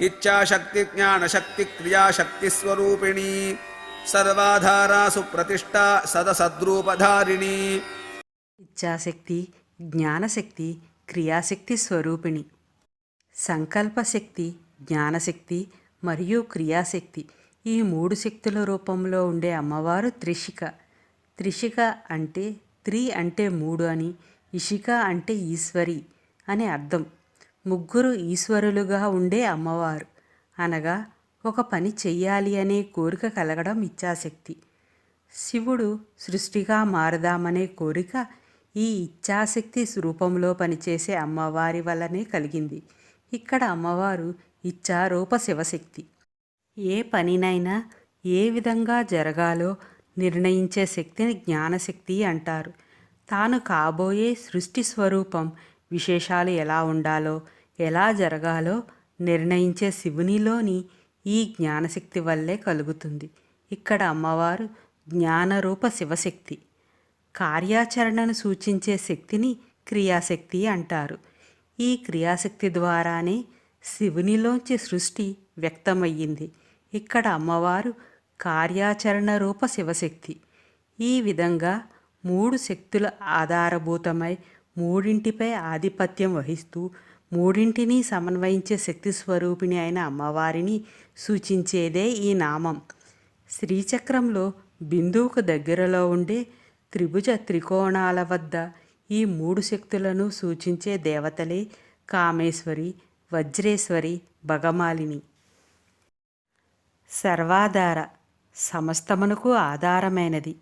ఇచ్ఛాశక్తి జ్ఞానశక్తి క్రియాశక్తి స్వరూపిణి సర్వాధారా సుప్రతిష్ఠా సదసద్రూపధారిణి. ఇచ్ఛాశక్తి జ్ఞానశక్తి క్రియాశక్తి స్వరూపిణి సంకల్పశక్తి జ్ఞానశక్తి మరియు క్రియాశక్తి ఈ మూడు శక్తుల రూపంలో ఉండే అమ్మవారు త్రిషిక. త్రిషిక అంటే త్రి అంటే మూడు అని ఇషిక అంటే ఈశ్వరి అని అర్థం. ముగ్గురు ఈశ్వరులుగా ఉండే అమ్మవారు. అనగా ఒక పని చెయ్యాలి అనే కోరిక కలగడం ఇచ్ఛాశక్తి. శివుడు సృష్టిగా మారదామనే కోరిక ఈ ఇచ్ఛాశక్తి రూపంలో పనిచేసే అమ్మవారి వల్లనే కలిగింది. ఇక్కడ అమ్మవారు ఇచ్ఛారూప శివశక్తి. ఏ పనినైనా ఏ విధంగా జరగాలో నిర్ణయించే శక్తిని జ్ఞానశక్తి అంటారు. తాను కాబోయే సృష్టి స్వరూపం విశేషాలు ఎలా ఉండాలో ఎలా జరగాలో నిర్ణయించే శివునిలోని ఈ జ్ఞానశక్తి వల్లే కలుగుతుంది. ఇక్కడ అమ్మవారు జ్ఞానరూప శివశక్తి కార్యాచరణను సూచించే శక్తిని క్రియాశక్తి అంటారు. ఈ క్రియాశక్తి ద్వారానే శివునిలోంచి సృష్టి వ్యక్తమయ్యింది. ఇక్కడ అమ్మవారు కార్యాచరణ రూప శివశక్తి. ఈ విధంగా మూడు శక్తుల ఆధారభూతమై మూడింటిపై ఆధిపత్యం వహిస్తూ మూడింటిని సమన్వయించే శక్తి స్వరూపిణి అయిన అమ్మవారిని సూచించేదే ఈ నామం. శ్రీచక్రంలో బిందువుకు దగ్గరలో ఉండే త్రిభుజ త్రికోణాల వద్ద ఈ మూడు శక్తులను సూచించే దేవతలే కామేశ్వరి వజ్రేశ్వరి భగమాలిని. సర్వాధార సమస్తమునకు ఆధారమైనది.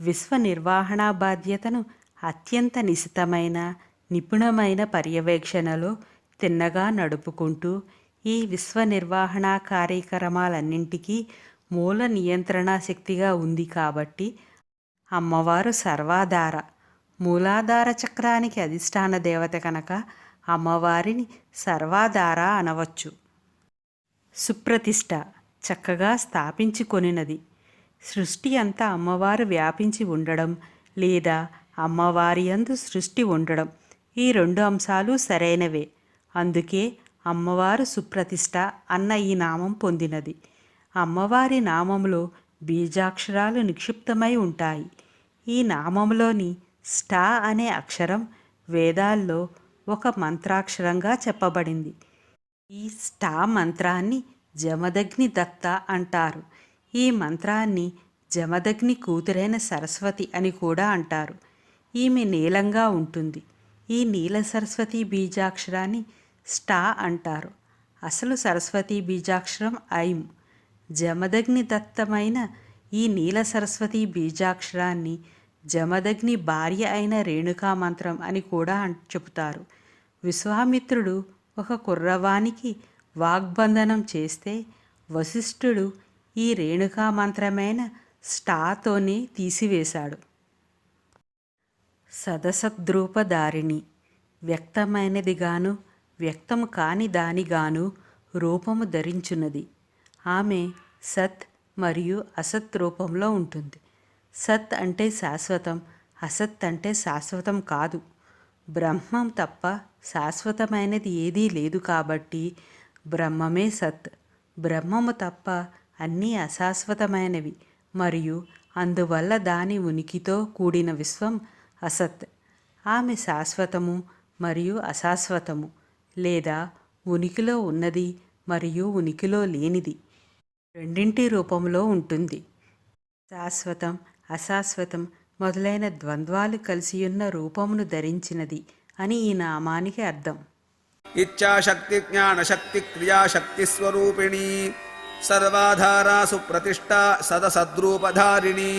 విశ్వ నిర్వహణ బాధ్యతను అత్యంత నిశితమైన నిపుణమైన పర్యవేక్షణలో తిన్నగా నడుపుకుంటూ ఈ విశ్వ నిర్వహణ కార్యక్రమాలన్నింటికీ మూల నియంత్రణ శక్తిగా ఉంది కాబట్టి అమ్మవారు సర్వాధార. మూలాధార చక్రానికి అధిష్టాన దేవత కనుక అమ్మవారిని సర్వాధార అనవచ్చు. సుప్రతిష్ట చక్కగా స్థాపించుకొనినది. సృష్టి అంతా అమ్మవారు వ్యాపించి ఉండడం లేదా అమ్మవారి అందు సృష్టి ఉండడం ఈ రెండు అంశాలు సరైనవే. అందుకే అమ్మవారు సుప్రతిష్ట అన్న ఈ నామం పొందినది. అమ్మవారి నామంలో బీజాక్షరాలు నిక్షిప్తమై ఉంటాయి. ఈ నామంలోని స్టా అనే అక్షరం వేదాల్లో ఒక మంత్రాక్షరంగా చెప్పబడింది. ఈ స్టా మంత్రాన్ని జమదగ్ని దత్త అంటారు. ఈ మంత్రాన్ని జమదగ్ని కూతురైన సరస్వతి అని కూడా అంటారు. ఈమె నీలంగా ఉంటుంది. ఈ నీల సరస్వతి బీజాక్షరాన్ని స్టా అంటారు. అసలు సరస్వతి బీజాక్షరం ఐం. జమదగ్ని దత్తమైన ఈ నీల సరస్వతి బీజాక్షరాన్ని జమదగ్ని భార్య అయిన రేణుకా మంత్రం అని కూడా చెబుతారు. విశ్వామిత్రుడు ఒక కుర్రవానికి వాగ్బంధనం చేస్తే వశిష్ఠుడు ఈ రేణుకా మంత్రమైన స్టాతోనే తీసివేశాడు. సదసద్రూపధారిణి వ్యక్తమైనదిగాను వ్యక్తము కాని దానిగాను రూపము ధరించున్నది. ఆమె సత్ మరియు అసత్ రూపంలో ఉంటుంది. సత్ అంటే శాశ్వతం అసత్ అంటే శాశ్వతం కాదు. బ్రహ్మం తప్ప శాశ్వతమైనది ఏదీ లేదు కాబట్టి బ్రహ్మమే సత్. బ్రహ్మము తప్ప అన్నీ అశాశ్వతమైనవి మరియు అందువల్ల దాని ఉనికితో కూడిన విశ్వం అసత్. ఆమె శాశ్వతము మరియు అశాశ్వతము లేదా ఉనికిలో ఉన్నది మరియు ఉనికిలో లేనిది రెండింటి రూపంలో ఉంటుంది. శాశ్వతం అశాశ్వతం మొదలైన ద్వంద్వాలు కలిసియున్న రూపమును ధరించినది అని ఈ నామానికి అర్థం. ఇచ్ఛాశక్తి జ్ఞానశక్తి క్రియాశక్తి స్వరూపిణి సర్వాధారాసు ప్రతిష్ట సదసద్రూపధారిణి